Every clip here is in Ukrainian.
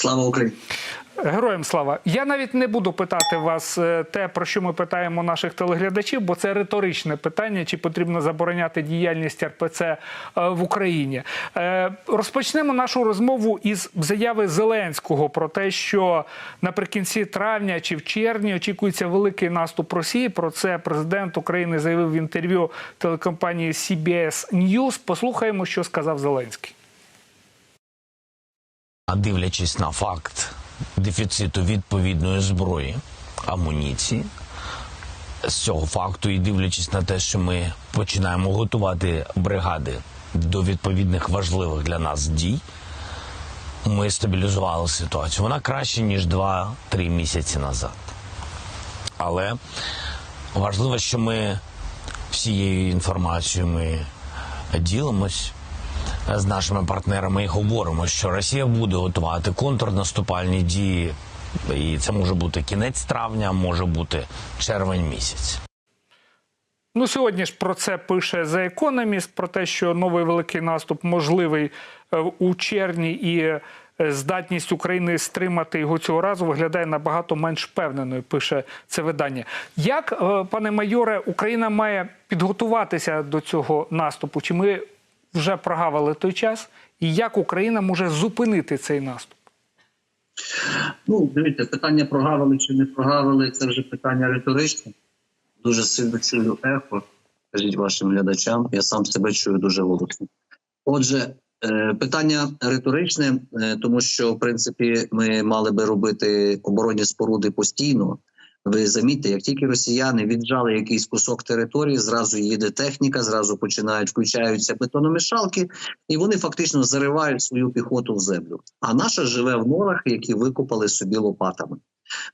Слава Україні! Героям слава. Я навіть не буду питати вас е, те, про що ми питаємо наших телеглядачів, бо це риторичне питання: чи потрібно забороняти діяльність РПЦ е, в Україні. Е, Розпочнемо нашу розмову із заяви Зеленського про те, що наприкінці травня чи в червні очікується великий наступ Росії. Про це президент України заявив в інтерв'ю телекомпанії CBS News. Послухаємо, що сказав Зеленський. А дивлячись на факт дефіциту відповідної зброї, амуніції, з цього факту і дивлячись на те, що ми починаємо готувати бригади до відповідних важливих для нас дій, ми стабілізували ситуацію. Вона краще, ніж 2-3 місяці назад. Але важливо, що ми всією інформацією ми ділимось з нашими партнерами і говоримо, що Росія буде готувати контрнаступальні дії, і це може бути кінець травня, може бути червень місяць. Ну, сьогодні ж про це пише The Economist, про те, що новий великий наступ можливий е, у червні, і е, здатність України стримати його цього разу виглядає набагато менш впевненою. Пише це видання. Як, е, пане майоре, Україна має підготуватися до цього наступу? Чи ми вже прогавили той час? І як Україна може зупинити цей наступ? Ну, дивіться, питання прогавили чи не прогавили, це вже питання риторичне. Дуже сильно чую ехо. Кажіть вашим глядачам, я сам себе чую дуже голосно. Отже, е, питання риторичне, е, тому що в принципі ми мали би робити оборонні споруди постійно. Ви замітьте, як тільки росіяни віджали якийсь кусок території, зразу їде техніка, зразу починають включаються бетономішалки, і вони фактично заривають свою піхоту в землю. А наша живе в норах, які викопали собі лопатами.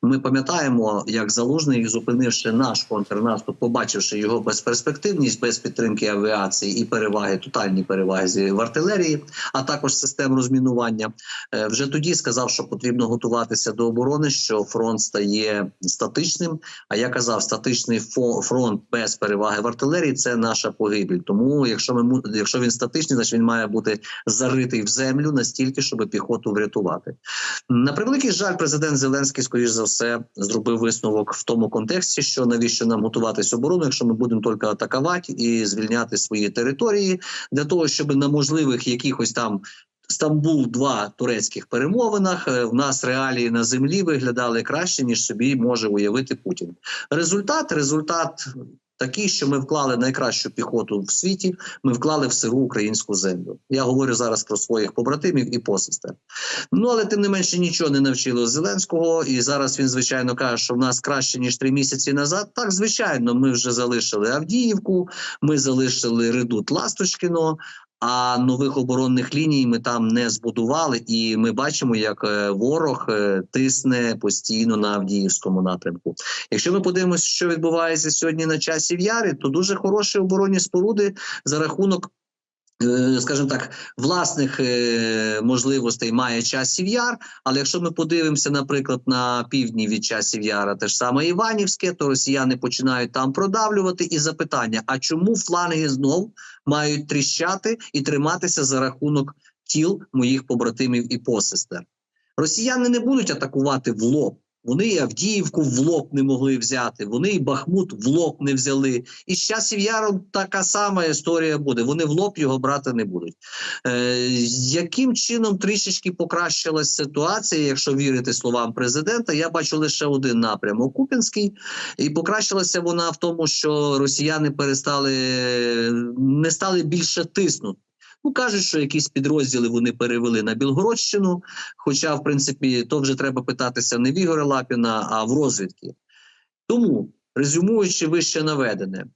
Ми пам'ятаємо, як залужний, зупинивши наш контрнаступ, побачивши його безперспективність, без підтримки авіації і переваги, тотальні переваги в артилерії, а також систем розмінування, е, вже тоді сказав, що потрібно готуватися до оборони, що фронт стає статичним. А я казав, статичний фронт без переваги в артилерії це наша погибель. Тому, якщо ми якщо він статичний, значить він має бути заритий в землю настільки, щоб піхоту врятувати. На превеликий жаль, президент Зеленський, скоріш за все, зробив висновок в тому контексті, що навіщо нам готуватись оборону, якщо ми будемо тільки атакувати і звільняти свої території для того, щоб на можливих якихось там. Стамбул, два турецьких перемовинах е, в нас реалії на землі виглядали краще ніж собі може уявити Путін. Результат результат такий, що ми вклали найкращу піхоту в світі. Ми вклали в сиру українську землю. Я говорю зараз про своїх побратимів і посестер. Ну але тим не менше нічого не навчило Зеленського, і зараз він звичайно каже, що в нас краще ніж три місяці назад. Так, звичайно, ми вже залишили Авдіївку, ми залишили Редут Ласточкіно. А нових оборонних ліній ми там не збудували, і ми бачимо, як е, ворог е, тисне постійно на Авдіївському напрямку. Якщо ми подивимося, що відбувається сьогодні на часі в Ярі, то дуже хороші оборонні споруди за рахунок. е, Скажімо так, власних можливостей має часів яр. Але якщо ми подивимося, наприклад, на півдні від часів яра, те ж саме Іванівське, то росіяни починають там продавлювати. І запитання: а чому фланги знов мають тріщати і триматися за рахунок тіл моїх побратимів і посестер? Росіяни не будуть атакувати в лоб. Вони і Авдіївку в лоб не могли взяти. Вони і Бахмут в лоб не взяли. І з часів яру така сама історія буде. Вони в лоб його брати не будуть. Е, яким чином трішечки покращилась ситуація, якщо вірити словам президента? Я бачу лише один напрямок Купінський, і покращилася вона в тому, що росіяни перестали не стали більше тиснути. Ну кажуть, що якісь підрозділи вони перевели на Білгородщину. Хоча, в принципі, то вже треба питатися не в Ігоря Лапіна, а в розвідки. Тому, резюмуючи вище наведене,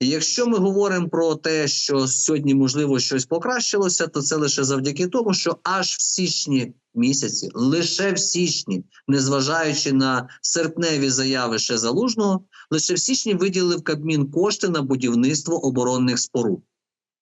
якщо ми говоримо про те, що сьогодні можливо щось покращилося, то це лише завдяки тому, що аж в січні місяці, лише в січні, незважаючи на серпневі заяви ще залужного, лише в січні виділив Кабмін кошти на будівництво оборонних споруд.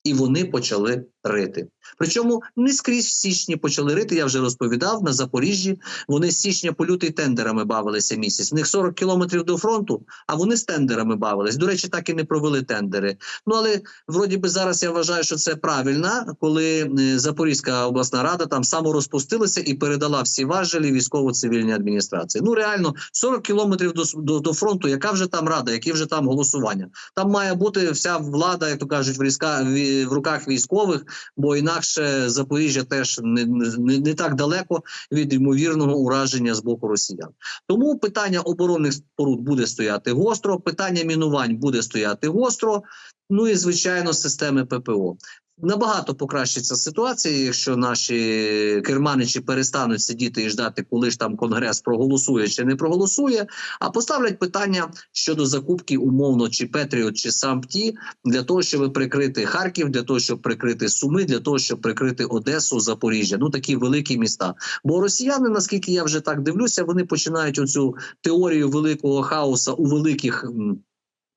І вони почали рити. Причому не скрізь в січні почали рити. Я вже розповідав на Запоріжжі. Вони з січня по лютий тендерами бавилися місяць. В них 40 кілометрів до фронту, а вони з тендерами бавились. До речі, так і не провели тендери. Ну але вроді би зараз я вважаю, що це правильно, коли е, Запорізька обласна рада там саморозпустилася і передала всі важелі військово-цивільній адміністрації. Ну реально 40 кілометрів до, до, до фронту. Яка вже там рада, які вже там голосування? Там має бути вся влада, як то кажуть, в, різка, в, в руках військових, бо інакше Запоріжжя теж не, не, не так далеко від ймовірного ураження з боку росіян. Тому питання оборонних споруд буде стояти гостро, питання мінувань буде стояти гостро. Ну і звичайно, системи ППО. Набагато покращиться ситуація, якщо наші керманичі перестануть сидіти і ждати, коли ж там конгрес проголосує чи не проголосує, а поставлять питання щодо закупки умовно чи Петріот, чи Сампті для того, щоб прикрити Харків, для того, щоб прикрити Суми, для того, щоб прикрити Одесу, Запоріжжя. Ну такі великі міста. Бо росіяни, наскільки я вже так дивлюся, вони починають оцю теорію великого хаоса у великих.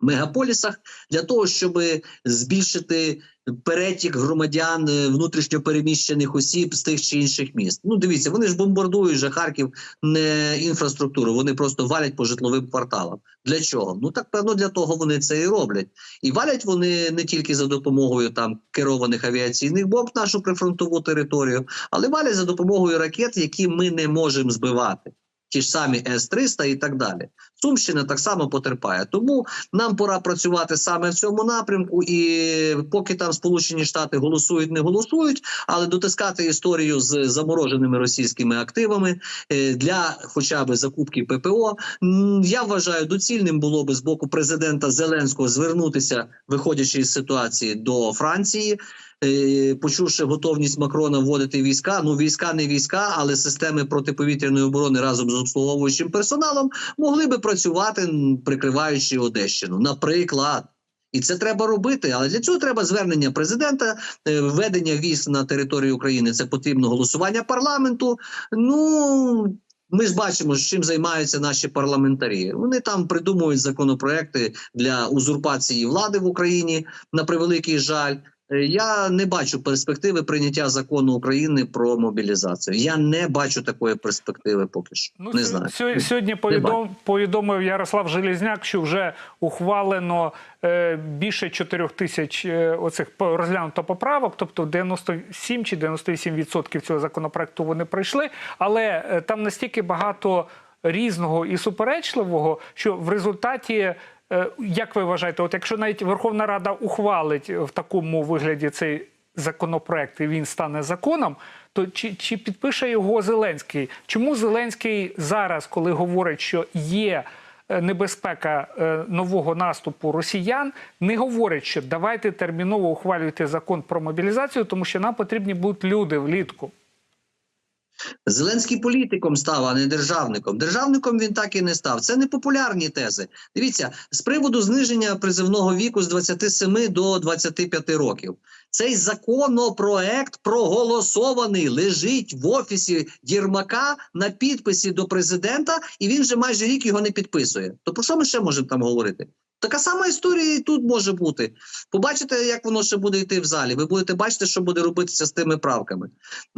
Мегаполісах для того, щоб збільшити перетік громадян е, внутрішньопереміщених осіб з тих чи інших міст. Ну дивіться, вони ж бомбардують же Харків не інфраструктуру, вони просто валять по житловим кварталам. Для чого? Ну так певно для того вони це і роблять. І валять вони не тільки за допомогою там керованих авіаційних бомб нашу прифронтову територію, але валять за допомогою ракет, які ми не можемо збивати. Ті ж самі С-300 і так далі. Сумщина так само потерпає. Тому нам пора працювати саме в цьому напрямку. І поки там Сполучені Штати голосують, не голосують, але дотискати історію з замороженими російськими активами е, для хоча б закупки ППО. Я вважаю, доцільним було би з боку президента Зеленського звернутися, виходячи із ситуації до Франції. Е, Почувши готовність Макрона вводити війська, ну війська не війська, але системи протиповітряної оборони разом з обслуговуючим персоналом могли би працювати, прикриваючи Одещину, наприклад. І це треба робити, але для цього треба звернення президента, е, введення військ на територію України. Це потрібно голосування парламенту. Ну ми ж бачимо, чим займаються наші парламентарі. Вони там придумують законопроекти для узурпації влади в Україні на превеликий жаль. Е, Я не бачу перспективи прийняття закону України про мобілізацію. Я не бачу такої перспективи поки що. Ну, не знаю. сьо- Сьогодні бачу. повідом, повідомив Ярослав Железняк, що вже ухвалено е, більше 4 тисяч е, оцих розглянуто поправок, тобто 97 чи 98 відсотків цього законопроекту вони пройшли. Але е, там настільки багато різного і суперечливого, що в результаті. Е, Як ви вважаєте, от якщо навіть Верховна Рада ухвалить в такому вигляді цей законопроект і він стане законом, то чи, чи підпише його Зеленський? Чому Зеленський зараз, коли говорить, що є е, небезпека е, нового наступу росіян, не говорить, що давайте терміново ухвалюйте закон про мобілізацію, тому що нам потрібні будуть люди влітку. Зеленський політиком став, а не державником. Державником він так і не став. Це не популярні тези. Дивіться, з приводу зниження призивного віку з 27 до 25 років. Цей законопроект проголосований, лежить в офісі Єрмака на підписі до президента, і він вже майже рік його не підписує. То про що ми ще можемо там говорити? Така сама історія і тут може бути. Побачите, як воно ще буде йти в залі. Ви будете бачити, що буде робитися з тими правками.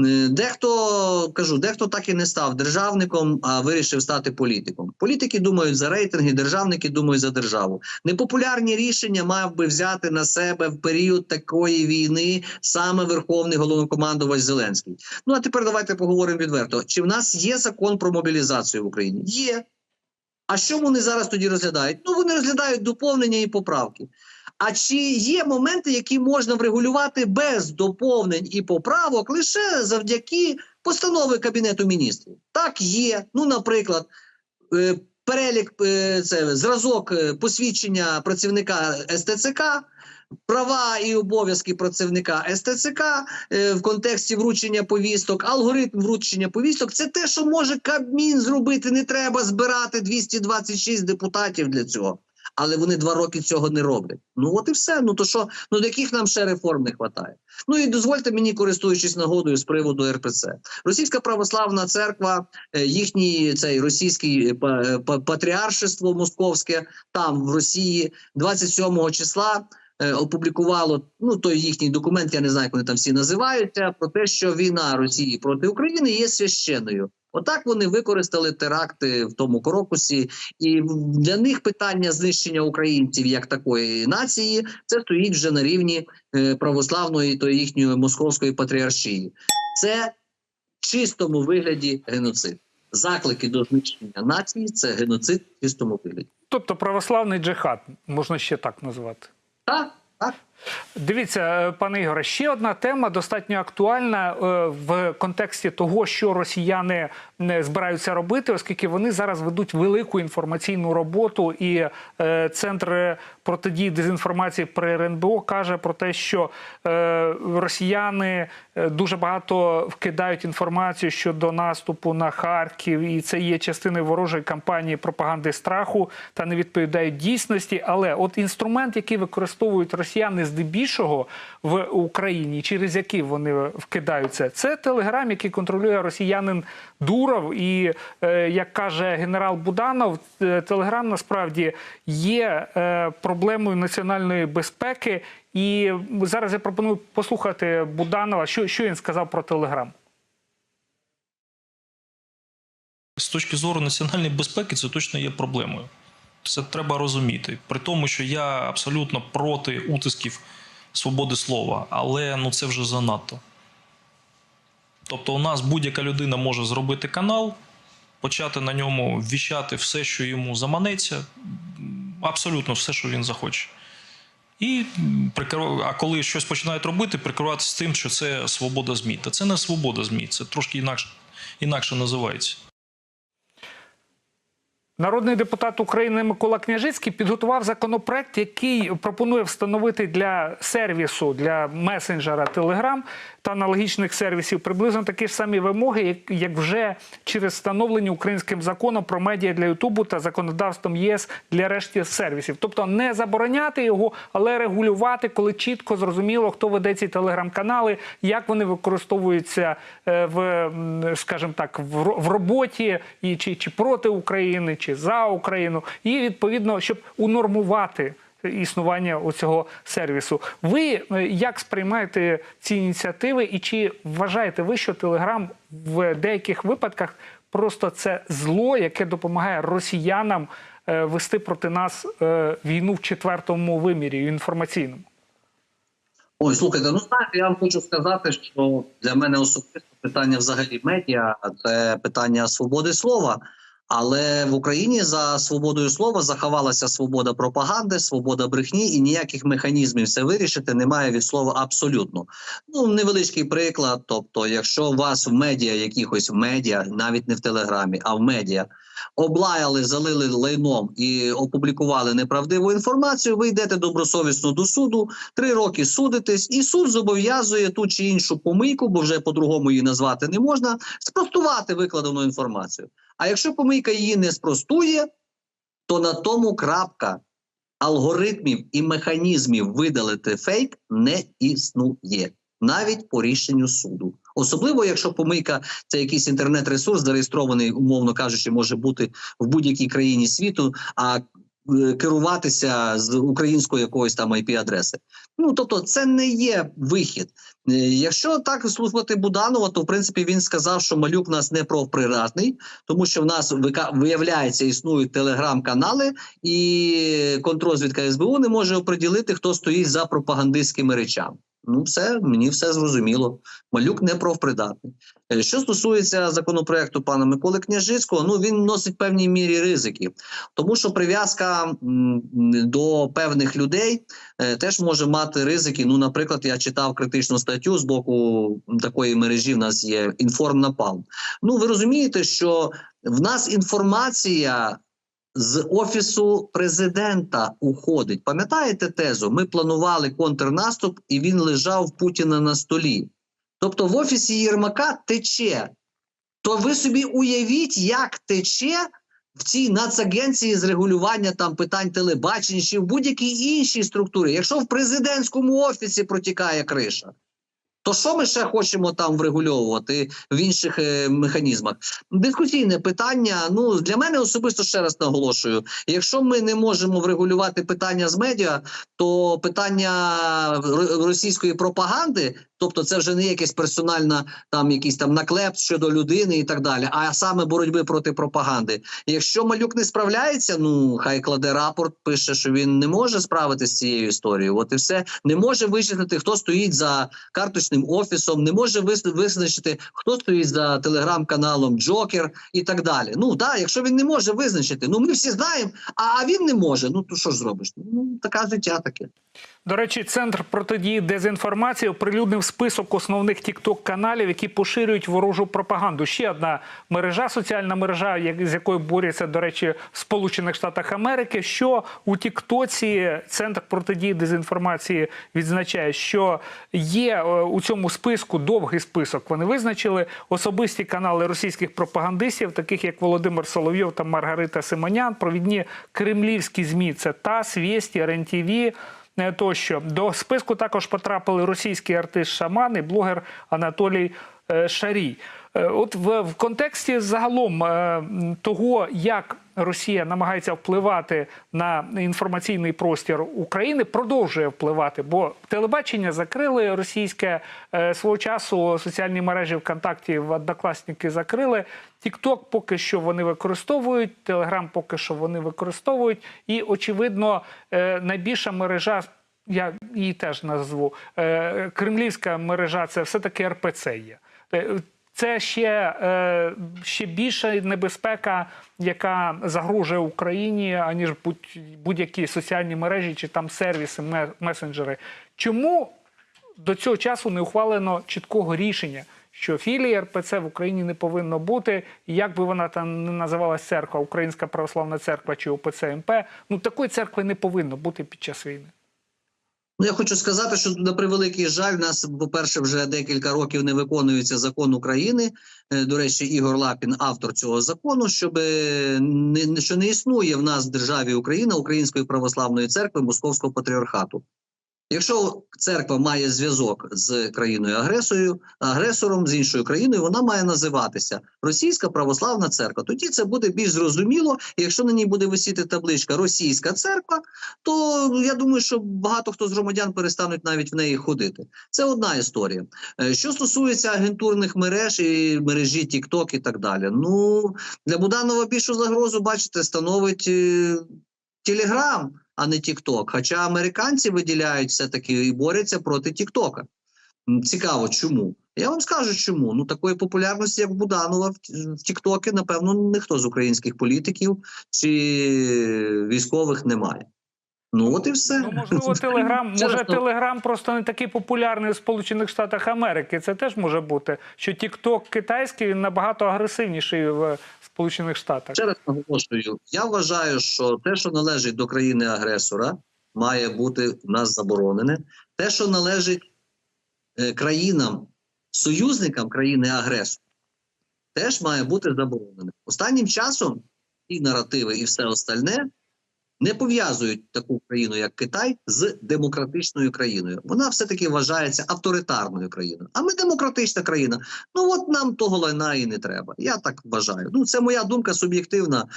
Е, Дехто кажу, дехто так і не став державником, а вирішив стати політиком. Політики думають за рейтинги, державники думають за державу. Непопулярні рішення мав би взяти на себе в період такої війни саме верховний головнокомандувач Зеленський. Ну а тепер давайте поговоримо відверто. Чи в нас є закон про мобілізацію в Україні? Є. А що вони зараз тоді розглядають? Ну вони розглядають доповнення і поправки. А чи є моменти, які можна врегулювати без доповнень і поправок лише завдяки постанови Кабінету міністрів? Так, є. Ну, наприклад, е, перелік е, це зразок е, посвідчення працівника СТЦК. Права і обов'язки працівника СТЦК е, в контексті вручення повісток, алгоритм вручення повісток це те, що може Кабмін зробити. Не треба збирати 226 депутатів для цього. Але вони два роки цього не роблять. Ну от і все. Ну то що, ну до яких нам ще реформ не вистачає? Ну і дозвольте мені, користуючись нагодою з приводу РПЦ. Російська православна церква, е, їхній цей російський е, па- па- патріаршество московське там в Росії 27 числа опублікувало ну той їхній документ, я не знаю, як вони там всі називаються, про те, що війна Росії проти України є священною. Отак вони використали теракти в тому корокусі, і для них питання знищення українців як такої нації це стоїть вже на рівні е, православної то їхньої московської патріаршії. Це в чистому вигляді геноцид. Заклики до знищення нації це геноцид в чистому вигляді. Тобто православний джихад, можна ще так назвати. Так, так. Дивіться, е, пане Ігоре, ще одна тема достатньо актуальна е, в контексті того, що росіяни не збираються робити, оскільки вони зараз ведуть велику інформаційну роботу, і е, центр протидії дезінформації при РНБО каже про те, що росіяни дуже багато вкидають інформацію щодо наступу на Харків, і це є частиною ворожої кампанії пропаганди страху та не відповідають дійсності. Але от інструмент, який використовують росіяни здебільшого в Україні, через який вони вкидаються, це телеграм, який контролює росіянин Дуров. І е, як каже генерал Буданов, е, телеграм насправді є е, проблемою національної безпеки. І зараз я пропоную послухати Буданова, що, що він сказав про телеграм. з точки зору національної безпеки це точно є проблемою. Це треба розуміти. При тому, що я абсолютно проти утисків свободи слова, але ну це вже занадто. Тобто, у нас будь-яка людина може зробити канал, почати на ньому віщати все, що йому заманеться, абсолютно все, що він захоче. І а коли щось починають робити, прикриватися тим, що це свобода ЗМІ. Та це не свобода ЗМІ, це трошки інакше, інакше називається. Народний депутат України Микола Княжицький підготував законопроект, який пропонує встановити для сервісу для месенджера Telegram та аналогічних сервісів приблизно такі ж самі вимоги, як, вже через встановлені українським законом про медіа для Ютубу та законодавством єС для решті сервісів. Тобто не забороняти його, але регулювати, коли чітко зрозуміло, хто веде ці телеграм-канали, як вони використовуються е, в, скажімо так, в роботі і чи, чи проти України, чи за Україну, і відповідно, щоб унормувати існування оцього сервісу. Ви е, як сприймаєте ці ініціативи, і чи вважаєте ви, що Телеграм в деяких випадках просто це зло, яке допомагає росіянам е, вести проти нас е, війну в четвертому вимірі інформаційному? Ой, слухайте, ну знаєте, я вам хочу сказати, що для мене особисто питання взагалі медіа це питання свободи слова. Але в Україні за свободою слова заховалася свобода пропаганди, свобода брехні, і ніяких механізмів це вирішити немає від слова абсолютно. Ну невеличкий приклад. Тобто, якщо вас в медіа, якихось в медіа, навіть не в телеграмі, а в медіа, облаяли, залили лайном і опублікували неправдиву інформацію, ви йдете добросовісно до суду, три роки судитесь, і суд зобов'язує ту чи іншу помийку, бо вже по-другому її назвати не можна, спростувати викладену інформацію. А якщо помийка її не спростує, то на тому крапка алгоритмів і механізмів видалити фейк не існує навіть по рішенню суду. Особливо, якщо помийка це якийсь інтернет-ресурс, зареєстрований, умовно кажучи, може бути в будь-якій країні світу, а е, керуватися з української якоїсь там IP-адреси. Ну тобто, це не є вихід. Е, Якщо так слухати Буданова, то в принципі він сказав, що малюк нас не профпридатний, тому що в нас виявляється існують телеграм-канали, і контрозвідка СБУ не може оприділити, хто стоїть за пропагандистськими речами. Ну, все, мені все зрозуміло. Малюк не профпридатний. Е, Що стосується законопроекту пана Миколи Княжицького, ну він носить певній мірі ризики, тому що прив'язка до певних людей е, теж може мати ризики. Ну, наприклад, я читав критичну статтю з боку такої мережі. В нас є інформнапалм. Ну, ви розумієте, що в нас інформація з офісу президента уходить. Пам'ятаєте тезу? Ми планували контрнаступ, і він лежав в Путіна на столі. Тобто, в офісі Єрмака тече. То ви собі уявіть, як тече в цій нацагенції з регулювання там питань телебачення чи в будь-якій іншій структурі. Якщо в президентському офісі протікає криша, То що ми ще хочемо там врегульовувати в інших е, механізмах? Дискусійне питання. Ну для мене особисто ще раз наголошую: якщо ми не можемо врегулювати питання з медіа, то питання російської пропаганди, тобто це вже не якась персональна там якийсь там наклеп щодо людини і так далі, а саме боротьби проти пропаганди. Якщо малюк не справляється, ну хай кладе рапорт, пише, що він не може справитися з цією історією. От і все не може вичислити, хто стоїть за карточним офісом, не може визначити, хто стоїть за телеграм-каналом Джокер і так далі. Ну так, якщо він не може визначити, ну ми всі знаємо, а він не може. Ну то що ж зробиш? Ну така життя таке. До речі, центр протидії дезінформації оприлюднив список основних тікток каналів, які поширюють ворожу пропаганду. Ще одна мережа, соціальна мережа, з якою борються, до речі, в Сполучених Штатах Америки. Що у Тіктоці центр протидії дезінформації відзначає, що є е, у цьому списку довгий список. Вони визначили особисті канали російських пропагандистів, таких як Володимир Соловйов та Маргарита Симонян, провідні кремлівські змі це ТАСС, Вєсті, РЕН-ТІВІ, тощо. До списку також потрапили російський артист Шаман і блогер Анатолій е, Шарій. Е, От в, в контексті загалом е, того, як Росія намагається впливати на інформаційний простір України, продовжує впливати, бо телебачення закрили російське е, свого часу соціальні мережі ВКонтакті в Однокласники закрили. Тікток поки що вони використовують, Телеграм поки що вони використовують, і очевидно, найбільша мережа. Я її теж назву кремлівська мережа. Це все таки РПЦ є. Це ще, е, ще більша небезпека, яка загрожує Україні, аніж будь- будь-які соціальні мережі чи там сервіси, месенджери. Чому до цього часу не ухвалено чіткого рішення, що філії РПЦ в Україні не повинно бути, як би вона там не називалась церква, Українська православна церква чи ОПЦ МП, ну такої церкви не повинно бути під час війни. Ну, я хочу сказати, що на превеликий жаль, у нас, по-перше, вже декілька років не виконується закон України. Е, До речі, Ігор Лапін, автор цього закону, щоб не, не- що не існує в нас в державі Україна Української православної церкви Московського патріархату. Якщо церква має зв'язок з країною агресором, агресором з іншою країною, вона має називатися Російська православна церква. Тоді це буде більш зрозуміло. Якщо на ній буде висіти табличка Російська церква, то я думаю, що багато хто з громадян перестануть навіть в неї ходити. Це одна історія. Е, Що стосується агентурних мереж і мережі TikTok і так далі. Ну для Буданова більшу загрозу, бачите, становить Телеграм, а не TikTok. Хоча американці виділяють все таки і борються проти Тіктока. Цікаво, чому? Я вам скажу, чому. Ну такої популярності, як Буданова в, в Тіктокі, напевно, ніхто з українських політиків чи військових немає. Ну от і все. Ну, можливо, Телеграм, може, Телеграм просто не такий популярний у Сполучених Штатах Америки. Це теж може бути. Що TikTok китайський він набагато агресивніший в Сполучених Штатах. Ще раз наголошую, я вважаю, що те, що належить до країни-агресора, має бути в нас заборонене. Те, що належить е, країнам, союзникам країни-агресора, теж має бути заборонене. Останнім часом і наративи, і все остальне не пов'язують таку країну, як Китай, з демократичною країною. Вона все-таки вважається авторитарною країною. А ми демократична країна. Ну от нам того лайна і не треба. Я так вважаю. Ну це моя думка суб'єктивна,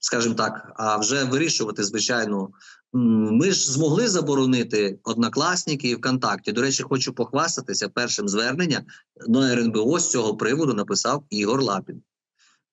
скажімо так. А вже вирішувати, звичайно. Ми ж змогли заборонити однокласники і ВКонтакті. До речі, хочу похвастатися першим звернення на РНБО з цього приводу написав Ігор Лапін.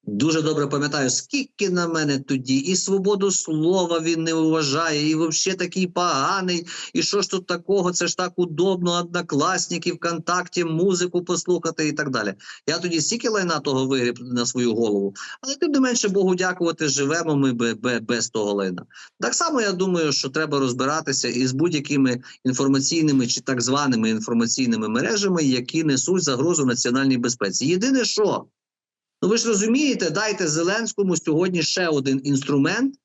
Дуже добре пам'ятаю, скільки на мене тоді, і свободу слова він не вважає, і взагалі такий поганий. І що ж тут такого? Це ж так удобно, однокласники, ВКонтакті, музику послухати і так далі. Я тоді стільки лайна того вигріб на свою голову, але тим не менше Богу дякувати, живемо ми бе- бе- без того лайна. Так само я думаю, що треба розбиратися із будь-якими інформаційними чи так званими інформаційними мережами, які несуть загрозу національній безпеці. Єдине, що Ну ви ж розумієте, дайте Зеленському сьогодні ще один інструмент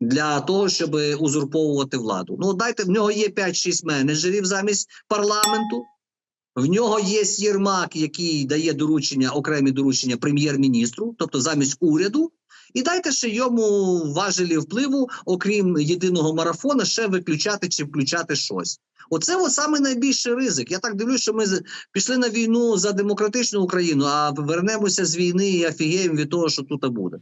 для того, щоб узурповувати владу. Ну дайте в нього є 5-6 менеджерів замість парламенту. В нього є Єрмак, який дає доручення, окремі доручення прем'єр-міністру, тобто замість уряду. І дайте ще йому важелі впливу, окрім єдиного марафона, ще виключати чи включати щось. Оце саме найбільший ризик. Я так дивлюсь, що ми пішли на війну за демократичну Україну, а вернемося з війни і офігіємо від того, що тут буде.